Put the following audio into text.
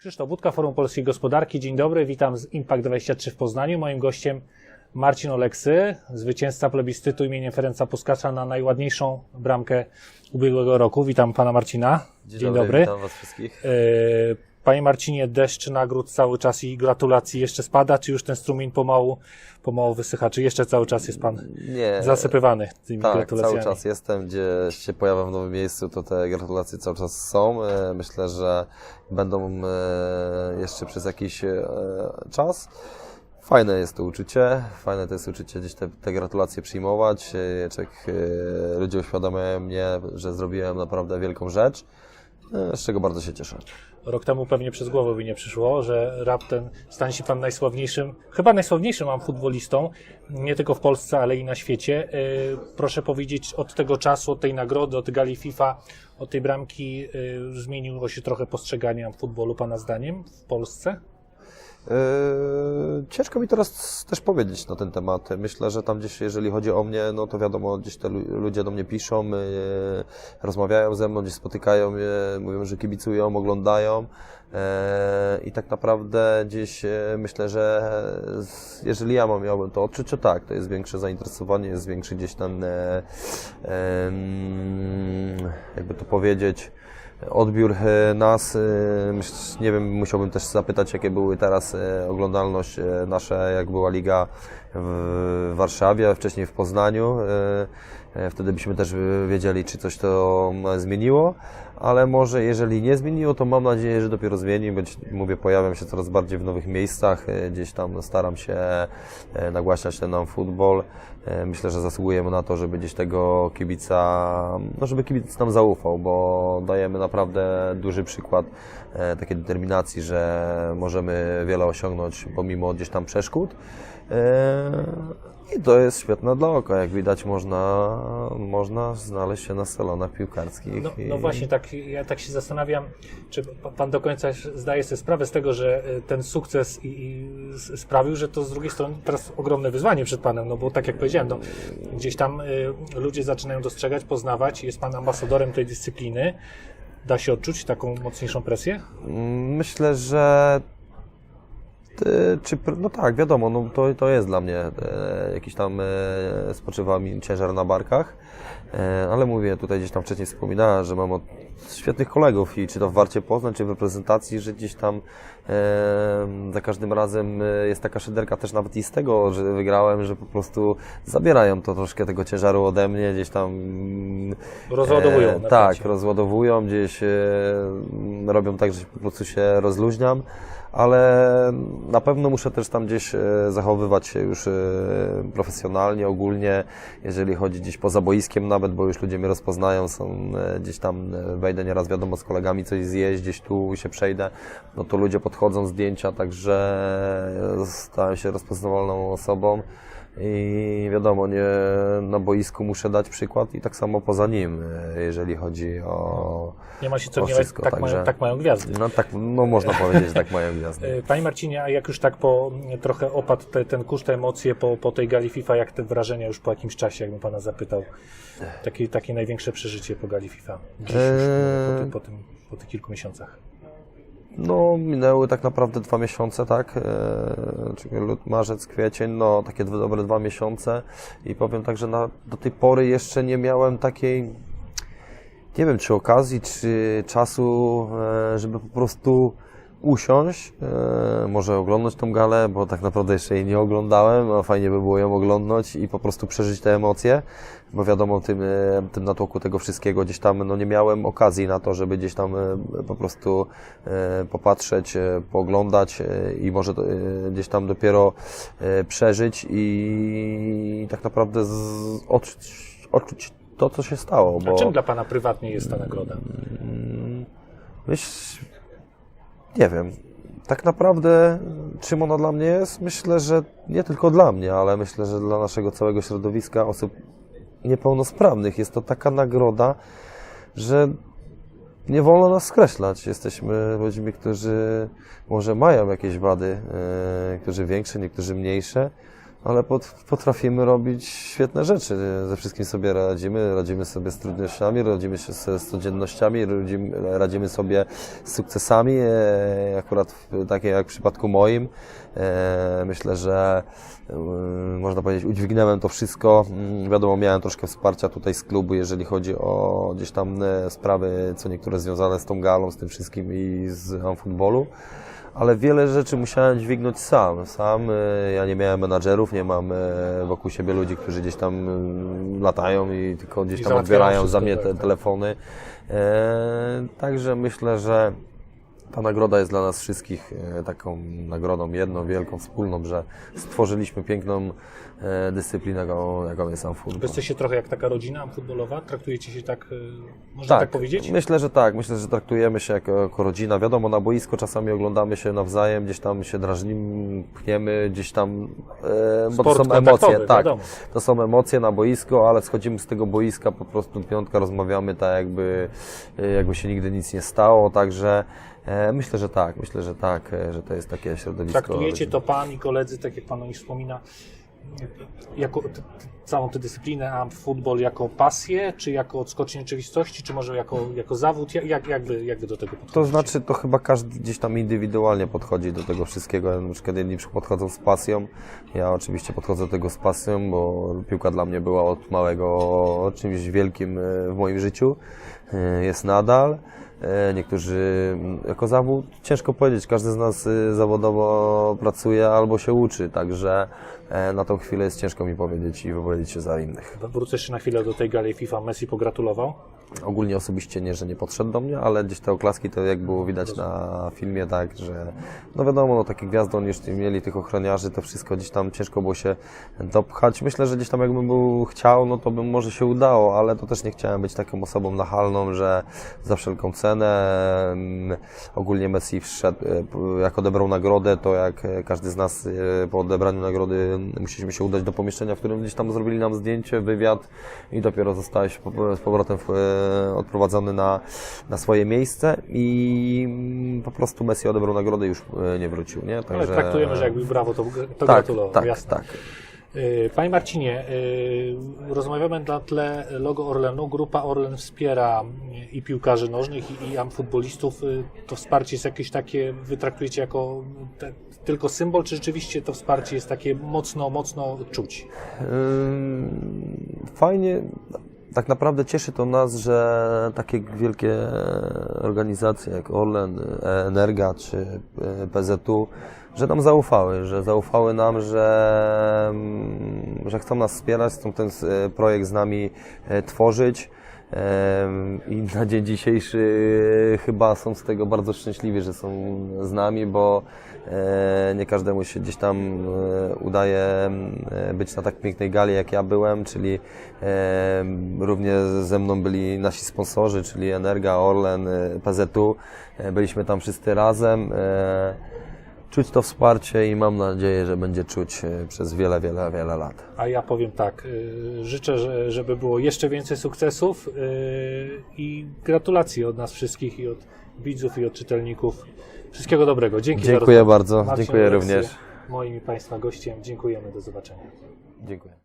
Krzysztof Budka, Forum Polskiej Gospodarki. Dzień dobry, witam z Impact 23 w Poznaniu. Moim gościem Marcin Oleksy, zwycięzca plebiscytu imienia Ferenca Puskacza na najładniejszą bramkę ubiegłego roku. Witam pana Marcina. Dzień, dobry, witam Was wszystkich. E, Panie Marcinie, deszcz nagród cały czas i gratulacji jeszcze spada, czy już ten strumień pomału, pomału wysycha, czy jeszcze cały czas jest pan Nie, zasypywany tymi tak, gratulacjami? cały czas jestem, gdzie się pojawiam w nowym miejscu, to te gratulacje cały czas są. E, Myślę, że będą e, jeszcze przez jakiś e, czas. Fajne jest to uczucie, fajne to jest uczucie gdzieś te, te gratulacje przyjmować. E, ludzie uświadamiają mnie, że zrobiłem naprawdę wielką rzecz, z czego bardzo się cieszę. Rok temu pewnie przez głowę by nie przyszło, że raptem stanie się pan najsławniejszym, chyba najsławniejszym mam futbolistą, nie tylko w Polsce, ale i na świecie. Yy, Proszę powiedzieć, od tego czasu, od tej nagrody, od gali FIFA, od tej bramki yy, zmieniło się trochę postrzeganie futbolu pana zdaniem w Polsce? Yy, Ciężko mi teraz też powiedzieć na ten temat. Myślę, że tam gdzieś, jeżeli chodzi o mnie, no to wiadomo, gdzieś te lu- ludzie do mnie piszą, yy, rozmawiają ze mną, gdzieś spotykają mnie, mówią, że kibicują, oglądają. Yy, I tak naprawdę gdzieś myślę, że jeżeli ja mam, miałbym to odczuć, to tak, to jest większe zainteresowanie, jest większy gdzieś ten, jakby to powiedzieć, odbiór e, nas. e, Nie wiem, musiałbym też zapytać, jakie były teraz e, oglądalność nasze, jak była liga w Warszawie, wcześniej w Poznaniu. E, e, Wtedy byśmy też wiedzieli, czy coś to m, zmieniło, ale może jeżeli nie zmieniło, to mam nadzieję, że dopiero zmieni, mówię, pojawiam się coraz bardziej w nowych miejscach, e, gdzieś tam staram się e, nagłaśniać ten nam futbol. E, Myślę, że zasługujemy na to, żeby gdzieś tego kibica, no żeby kibic nam zaufał, bo dajemy naprawdę duży przykład e, takiej determinacji, że możemy wiele osiągnąć pomimo gdzieś tam przeszkód. I to jest świetne dla oka. Jak widać, można, można znaleźć się na salonach piłkarskich. No, i- no właśnie, tak, ja tak się zastanawiam, czy pa- pan do końca zdaje sobie sprawę z tego, że y, ten sukces i, i sprawił, że to z drugiej strony teraz ogromne wyzwanie przed panem, no bo tak jak powiedziałem, no, gdzieś tam y, ludzie zaczynają dostrzegać, poznawać, jest pan ambasadorem tej dyscypliny. Da się odczuć taką mocniejszą presję? Myślę, że czy, pr- no tak, wiadomo, no to, to jest dla mnie e, jakiś tam e, spoczywa mi ciężar na barkach, e, ale mówię, tutaj gdzieś tam wcześniej wspominałem, że mam od świetnych kolegów i czy to w Warcie Poznań, czy w reprezentacji, że gdzieś tam e, za każdym razem e, jest taka szyderka też nawet i z tego, że wygrałem, że po prostu zabierają to troszkę tego ciężaru ode mnie, gdzieś tam mm, Rozładowują E, tak, rozładowują, gdzieś e, robią tak, że po prostu się rozluźniam, ale na pewno muszę też tam gdzieś e, zachowywać się już e, profesjonalnie, ogólnie, jeżeli chodzi gdzieś poza boiskiem nawet, bo już ludzie mnie rozpoznają, są e, gdzieś tam, wejdę nieraz wiadomo z kolegami coś zjeść, gdzieś tu się przejdę, no to ludzie podchodzą zdjęcia, także stałem się rozpoznawalną osobą. I wiadomo, nie, na boisku muszę dać przykład i tak samo poza nim, e, jeżeli chodzi o. Nie ma się co gniewać, tak, także- mają, tak mają gwiazdy. No tak, no można powiedzieć, że tak mają gwiazdy. Y, Panie Marcinie, a jak już tak po trochę opadł te, ten kurz, te emocje po, po tej gali FIFA, jak te wrażenia już po jakimś czasie, jakbym pana zapytał? Takie, takie największe przeżycie po gali FIFA dziś już, Eee. po, tym, po, tym, po tych kilku miesiącach. No, minęły tak naprawdę dwa miesiące, tak? E, czyli lut, marzec, kwiecień, no takie dobre dwa miesiące i powiem tak, że na, do tej pory jeszcze nie miałem takiej, nie wiem, czy okazji, czy czasu, e, żeby po prostu usiąść, e, może oglądać tą galę, bo tak naprawdę jeszcze jej nie oglądałem, a fajnie by było ją oglądać i po prostu przeżyć te emocje, bo wiadomo, tym, e, tym natłoku tego wszystkiego gdzieś tam, no nie miałem okazji na to, żeby gdzieś tam e, po prostu e, popatrzeć, e, pooglądać i może gdzieś tam dopiero przeżyć i tak naprawdę z, odczuć, odczuć to, co się stało. A Bo... czym dla pana prywatnie jest ta nagroda? Myśl... Nie wiem. Tak naprawdę, czym ona dla mnie jest? Myślę, że nie tylko dla mnie, ale myślę, że dla naszego całego środowiska osób niepełnosprawnych jest to taka nagroda, że nie wolno nas skreślać. Jesteśmy ludźmi, którzy może mają jakieś wady, e, niektórzy większe, niektórzy mniejsze, ale pot, potrafimy robić świetne rzeczy. Ze wszystkim sobie radzimy, radzimy sobie z trudnościami, radzimy się z, codziennościami, radzimy, sobie z sukcesami, e, akurat takie jak w przypadku moim. E, myślę, że e, można powiedzieć, udźwignąłem to wszystko. Mm, Wiadomo, miałem troszkę wsparcia tutaj z klubu, jeżeli chodzi o gdzieś tam sprawy, co niektóre związane z tą galą, z tym wszystkim i z futbolu. Ale wiele rzeczy musiałem dźwignąć sam. Sam e, ja nie miałem menadżerów, nie mam e, wokół siebie ludzi, którzy gdzieś tam e, latają i tylko gdzieś tam odbierają za mnie tak, te tak. telefony. E, Także myślę, że ta nagroda jest dla nas wszystkich e, taką nagrodą jedną, wielką, wspólną, że stworzyliśmy piękną e, dyscyplinę, jaką, jest sam futbol. Wy jesteście trochę jak taka rodzina futbolowa? Traktujecie się tak, y, można tak, powiedzieć? Myślę, że tak. Myślę, że traktujemy się jako, jako rodzina. Wiadomo, na boisko czasami oglądamy się nawzajem, gdzieś tam się drażnimy, pchniemy, gdzieś tam, e, bo to są emocje. Tak, wiadomo. to są emocje na boisko, ale schodzimy z tego boiska, po prostu piątka rozmawiamy tak jakby, e, jakby się nigdy nic nie stało, także e, myślę, że tak. Myślę, że tak, e, że to jest takie środowisko. Traktujecie to pan i koledzy, tak jak pan o nich wspomina, jako całą tę dyscyplinę, a futbol jako pasję, czy jako odskocznię rzeczywistości, czy może jako, jako zawód? Jak, jak, wy, jak wy do tego podchodzicie? To znaczy, to chyba każdy gdzieś tam indywidualnie podchodzi do tego wszystkiego. Na przykład jedni podchodzą z pasją. Ja oczywiście podchodzę do tego z pasją, bo piłka dla mnie była od małego czymś wielkim e, w moim życiu. E, Jest nadal. E, Niektórzy mm, jako zawód, ciężko powiedzieć, każdy z nas e, zawodowo pracuje albo się uczy, także e, na tą chwilę jest ciężko mi powiedzieć i wypowiedzieć się za innych. Wrócę jeszcze na chwilę do tej gali FIFA. Messi pogratulował. Ogólnie osobiście nie, że nie podszedł do mnie, ale gdzieś te oklaski to jak było widać na filmie, tak, że no wiadomo, no takie gwiazdy oni już mieli tych ochroniarzy, to wszystko gdzieś tam ciężko było się dopchać. Myślę, że gdzieś tam jakbym był chciał, no to bym może się udało, ale to też nie chciałem być taką osobą nachalną, że za wszelką cenę. mm, Ogólnie Messi wszedł, e, jak odebrał nagrodę, to jak każdy z nas e, po odebraniu nagrody musieliśmy się udać do pomieszczenia, w którym gdzieś tam zrobili nam zdjęcie, wywiad i dopiero zostałeś z powrotem w, e, odprowadzony na, na swoje miejsce i mm, po prostu Messi odebrał nagrodę i już e, nie wrócił, nie? Ale traktujemy, że jakby brawo, to, to tak, gratulował. tak, jasne. tak. Y, Panie Marcinie, rozmawiamy na tle logo Orlenu. Grupa Orlen wspiera i piłkarzy nożnych, i, i To wsparcie jest jakieś takie, wy traktujecie jako te, tylko symbol, czy rzeczywiście to wsparcie jest takie mocno, mocno czuć? Fajnie, tak naprawdę cieszy to nas, że takie wielkie organizacje jak Orlen, Energa czy e, PZU, że nam zaufały, że zaufały nam, że, mm, że chcą nas wspierać, chcą ten e, projekt z nami e, tworzyć. I na dzień dzisiejszy chyba są z tego bardzo szczęśliwi, że są z nami, bo e, nie każdemu się gdzieś tam e, udaje e, być na tak pięknej gali, jak ja byłem, czyli e, równie ze mną byli nasi sponsorzy, czyli Energa, Orlen, e, PZU. E, Byliśmy tam wszyscy razem. E, Czuć to wsparcie i mam nadzieję, że będzie czuć e, przez wiele, wiele, wiele lat. A ja powiem tak, y, życzę, że- żeby było jeszcze więcej sukcesów y, i gratulacje od nas wszystkich i od widzów i od czytelników. Wszystkiego dobrego. Dzięki za Dziękuję bardzo. Marcin Dziękuję również. Moim i Państwa gościem. Dziękujemy. Do zobaczenia. Dziękuję.